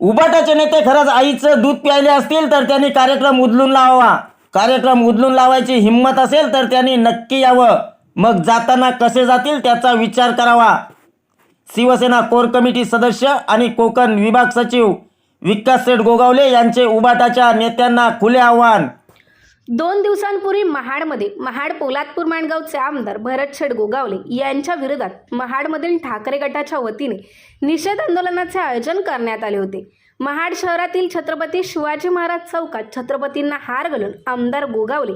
उबाटाचे नेते खरंच आईचं दूध प्यायले असतील तर त्यांनी कार्यक्रम उदलून लावावा. कार्यक्रम उदलून लावायची हिंमत असेल तर त्यांनी नक्की यावं. मग जाताना कसे जातील त्याचा विचार करावा. शिवसेना कोर कमिटी सदस्य आणि कोकण विभाग सचिव विकास सेठ गोगावले यांचे उबाटाच्या नेत्यांना खुले आव्हान. दोन दिवसांपूर्वी महाडमध्ये महाड पोलादपूर माणगावचे आमदार भरत गोगावले यांच्या विरोधात महाडमधील ठाकरे गटाच्या वतीने निषेध आंदोलनाचे आयोजन करण्यात आले होते. महाड शहरातील छत्रपती शिवाजी महाराज चौकात छत्रपतींना हार घालून आमदार गोगावले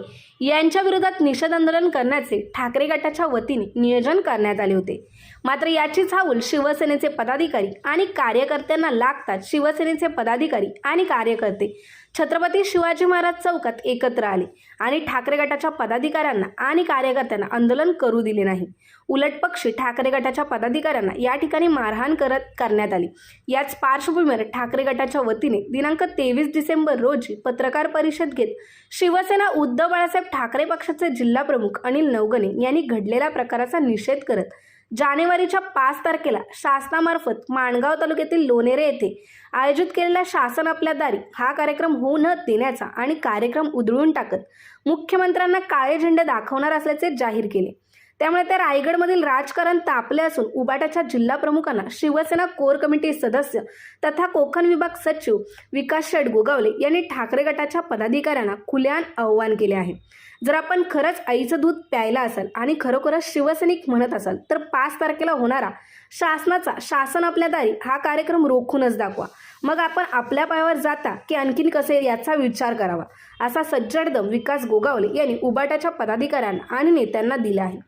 यांच्या विरोधात निषेध आंदोलन करण्याचे ठाकरे गटाच्या वतीने नियोजन करण्यात आले होते. मात्र याची हाऊल शिवसेनेचे पदाधिकारी आणि कार्यकर्त्यांना लागताच शिवसेनेचे पदाधिकारी आणि कार्यकर्ते छत्रपती शिवाजी महाराज चौकात एकत्र आले आणि ठाकरे गटाच्या पदाधिकाऱ्यांना आणि कार्यकर्त्यांना आंदोलन करू दिले नाही. उलट पक्षी ठाकरे गटाच्या पदाधिकाऱ्यांना या ठिकाणी मारहाण करत करण्यात आली. याच पार्श्वभूमीवर ठाकरे गटाच्या वतीने दिनांक तेवीस डिसेंबर रोजी पत्रकार परिषद घेत शिवसेना उद्धव बाळासाहेब ठाकरे पक्षाचे जिल्हा प्रमुख अनिल नवगणे यांनी घडलेल्या प्रकाराचा निषेध करत जानेवारीच्या पाच तारखेला शासनामार्फत माणगाव तालुक्यातील लोणेरे येथे आयोजित केलेला शासन आपल्या दारी हा कार्यक्रम होऊ न देण्याचा आणि कार्यक्रम उधळून टाकत मुख्यमंत्र्यांना काळे झेंडे दाखवणार असल्याचे जाहीर केले. त्यामुळे त्या रायगडमधील राजकारण तापले असून उबाटाच्या जिल्हा प्रमुखांना शिवसेना कोर कमिटी सदस्य तथा कोकण विभाग सचिव विकास शेठ गोगावले यांनी ठाकरे गटाच्या पदाधिकाऱ्यांना खुल्यान आव्हान केले आहे. जर आपण खरंच आईचं दूध प्यायला असाल आणि खरोखरच शिवसैनिक म्हणत असाल तर पाच तारखेला होणारा शासनाचा शासन आपल्या दारी हा कार्यक्रम रोखूनच दाखवा. मग आपण आपल्या पायावर जाता की आणखीन कसे याचा विचार करावा? असा सज्जडदम विकास गोगावले यांनी उबाटाच्या पदाधिकाऱ्यांना आणि नेत्यांना दिला आहे.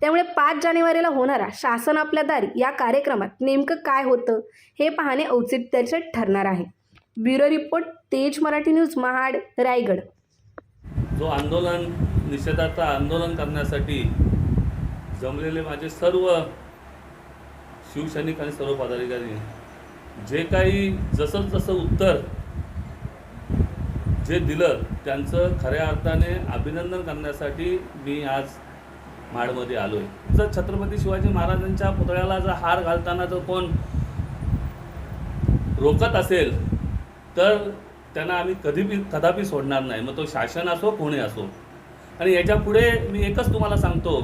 त्यामुळे पाच जानेवारीला होणारा शासन आपल्या दारी या कार्यक्रमात नेमकं काय होतं हे पाहणे औचित्याचे ठरणार आहे. ब्युरो रिपोर्ट तेज मराठी न्यूज महाड रायगड. जो आंदोलन निषेधाचं आंदोलन करण्यासाठी जमलेले माझे सर्व शिवसैनिक आणि सर्व पदाधिकारी जे काही जसं जसं उत्तर जे दिलं त्यांचं खऱ्या अर्थाने अभिनंदन करण्यासाठी मी आज माडमध्ये आलो आहे जर छत्रपती शिवाजी महाराजांच्या पुतळ्याला जर हार घालताना जर कोण रोखत असेल तर त्यांना आम्ही कधी बी कदापि सोडणार नाही. मग तो शासन असो कोणी असो. आणि याच्यापुढे मी एकच तुम्हाला सांगतो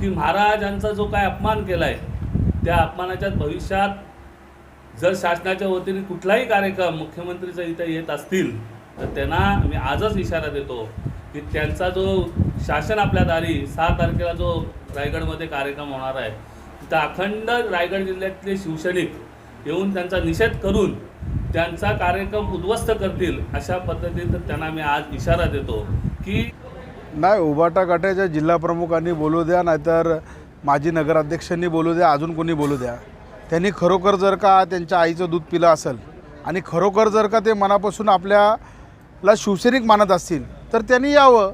की महाराजांचा जो काय अपमान केला आहे त्या अपमानाच्या भविष्यात जर शासनाच्या वतीने कुठलाही कार्यक्रम मुख्यमंत्रीचा इथं येत असतील तर त्यांना मी आजच इशारा देतो की त्यांचा जो शासन आपल्या दारी सहा तारखेला जो रायगडमध्ये कार्यक्रम होणार आहे तिथं अखंड रायगड जिल्ह्यातले शिवसैनिक येऊन त्यांचा निषेध करून त्यांचा कार्यक्रम उद्ध्वस्त करतील अशा पद्धतीनं त्यांना मी आज इशारा देतो की नाही उबाटा गटाच्या जिल्हा प्रमुखांनी बोलू द्या नाहीतर माजी नगराध्यक्षांनी बोलू द्या अजून कोणी बोलू द्या. त्यांनी खरोखर जर का त्यांच्या आईचं दूध पिलं असेल आणि खरोखर जर का ते मनापासून आपल्याला शिवसैनिक मानत असतील तर त्यांनी यावं.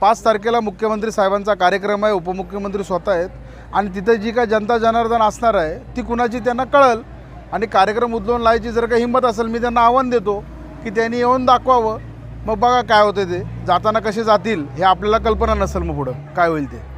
पाच तारखेला मुख्यमंत्री साहेबांचा कार्यक्रम आहे उपमुख्यमंत्री स्वतः आहेत आणि तिथं जी काय जनता जनार्दन असणार आहे ती कुणाची त्यांना कळल. आणि कार्यक्रम उचलून लावायची जर का हिंमत असेल मी त्यांना आव्हान देतो की त्यांनी येऊन दाखवावं. मग बघा काय होतं ते. जाताना कसे जातील हे आपल्याला कल्पना नसेल मग पुढं. काय होईल ते?